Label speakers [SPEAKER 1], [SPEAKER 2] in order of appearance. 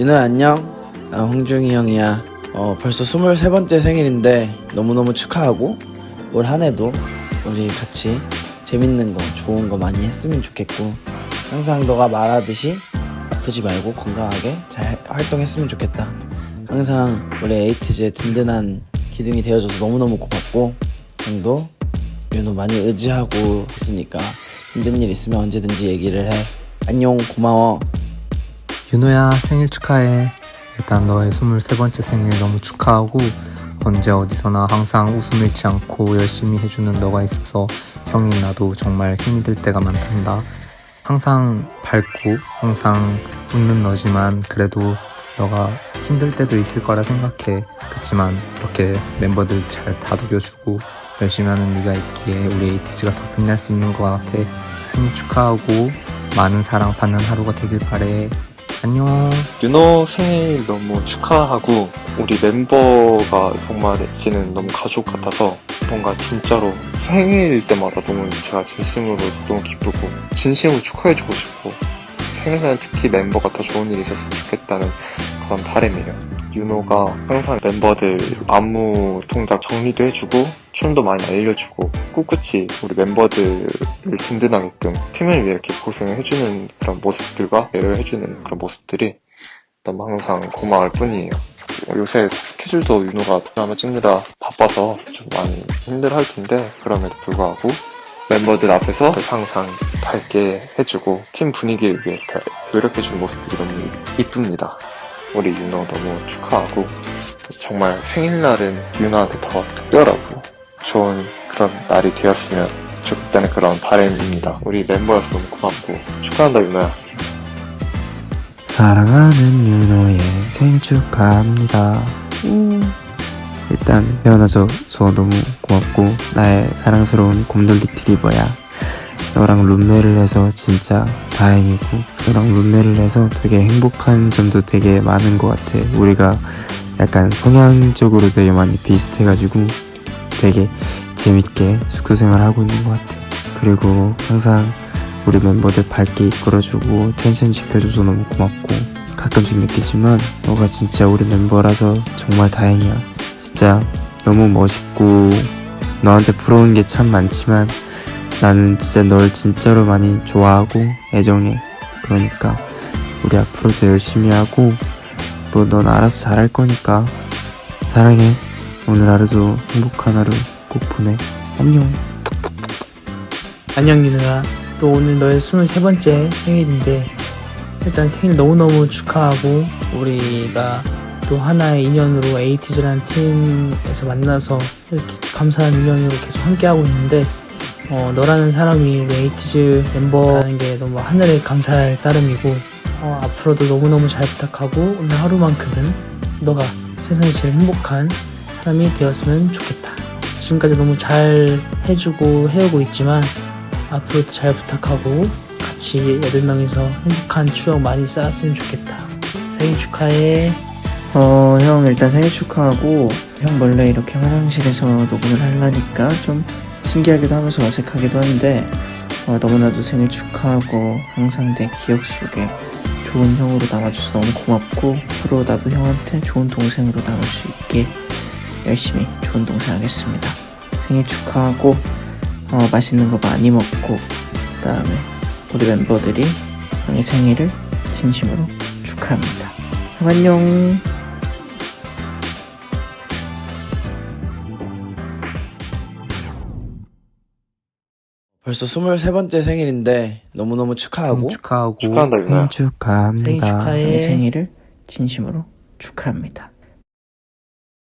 [SPEAKER 1] 윤호야 안녕. 나 홍중이 형이야. 어 벌써 23번째 생일인데 너무너무 축하하고 올 한해도 우리 같이 재밌는 거 좋은 거 많이 했으면 좋겠고 항상 너가 말하듯이 아프지 말고 건강하게 잘 활동했으면 좋겠다. 항상 우리 에이티즈의 든든한 기둥이 되어줘서 너무너무 고맙고 형도 윤호 많이 의지하고 있으니까 힘든 일 있으면 언제든지 얘기를 해. 안녕 고마워
[SPEAKER 2] 윤호야 생일 축하해. 일단 너의 23번째 생일 너무 축하하고 언제 어디서나 항상 웃음 잃지 않고 열심히 해주는 너가 있어서 형이 나도 정말 힘이 들 때가 많단다. 항상 밝고 항상 웃는 너지만 그래도 너가 힘들 때도 있을 거라 생각해. 그치만 이렇게 멤버들 잘 다독여주고 열심히 하는 네가 있기에 우리 에이티즈가 더 빛날 수 있는 것 같아. 생일 축하하고 많은 사랑 받는 하루가 되길 바래. 안녕.
[SPEAKER 3] 윤호 생일 너무 축하하고 우리 멤버가 정말 지는 너무 가족 같아서 뭔가 진짜로 생일 때마다 너무 제가 진심으로 너무 기쁘고 진심으로 축하해주고 싶고 생일날 특히 멤버가 더 좋은 일이 있었으면 좋겠다는 그런 바람이에요. 윤호가 항상 멤버들 안무 동작 정리도 해주고 춤도 많이 알려주고 꿋꿋이 우리 멤버들 을 든든하게끔 팀을 위해 이렇게 고생을 해주는 그런 모습들과 배려해주는 그런 모습들이 너무 항상 고마울 뿐이에요. 요새 스케줄도 윤호가 드라마 찍느라 바빠서 좀 많이 힘들어 할 텐데 그럼에도 불구하고 멤버들 앞에서 항상 밝게 해주고 팀 분위기를 위해 노력해주는 모습들이 너무 이쁩니다. 우리 윤호 너무 축하하고 정말 생일날은 윤호한테 더 특별하고 좋은 그런 날이 되었으면 좋겠다는 그런 바람입니다. 우리 멤버여서 너무 고맙고 축하한다 윤호야.
[SPEAKER 4] 사랑하는 윤호의 생일 축하합니다. 일단 태어나줘서 너무 고맙고 나의 사랑스러운 곰돌이 트리버야. 너랑 룸메를 해서 진짜 다행이고 너랑 룸메를 해서 되게 행복한 점도 되게 많은 것 같아. 우리가 약간 성향적으로 되게 많이 비슷해가지고 되게 재밌게 숙소 생활하고 있는 것 같아. 그리고 항상 우리 멤버들 밝게 이끌어주고 텐션 지켜줘서 너무 고맙고 가끔씩 느끼지만 너가 진짜 우리 멤버라서 정말 다행이야. 진짜 너무 멋있고 너한테 부러운 게 참 많지만 나는 진짜 널 진짜로 많이 좋아하고 애정해. 그러니까 우리 앞으로도 열심히 하고 뭐 넌 알아서 잘할 거니까 사랑해. 오늘 하루도 행복한 하루 꼭 보내 안녕.
[SPEAKER 5] 안녕 윤우야 또 오늘 너의 23번째 생일인데 일단 생일 너무너무 축하하고 우리가 또 하나의 인연으로 에이티즈라는 팀에서 만나서 이렇게 감사한 인연으로 계속 함께하고 있는데 어, 너라는 사람이 우리 에이티즈 멤버라는 게 너무 하늘의 감사할 따름이고 어, 앞으로도 너무너무 잘 부탁하고 오늘 하루만큼은 너가 세상에 제일 행복한 사람이 되었으면 좋겠다 지금까지 너무 잘 해주고 해오고 있지만 앞으로도 잘 부탁하고 같이 여덟 명이서 행복한 추억 많이 쌓았으면 좋겠다. 생일 축하해.
[SPEAKER 6] 어, 형 일단 생일 축하하고 형 원래 이렇게 화장실에서 녹음을 하려니까 좀 신기하기도 하면서 어색하기도 한데 어, 너무나도 생일 축하하고 항상 내 기억 속에 좋은 형으로 남아줘서 너무 고맙고 앞으로 나도 형한테 좋은 동생으로 남을 수 있게 열심히 좋은 동생 하겠습니다. 생일 축하하고 어, 맛있는 거 많이 먹고 그 다음에 우리 멤버들이 형의 생일을 진심으로 축하합니다. 형 안녕.
[SPEAKER 1] 벌써 23번째 생일인데 너무너무 축하하고
[SPEAKER 2] 생일 축하하고
[SPEAKER 3] 축하한다 윤호야.
[SPEAKER 4] 생일 축하합니다
[SPEAKER 5] 생일 축하해.
[SPEAKER 6] 형의 생일을 진심으로 축하합니다.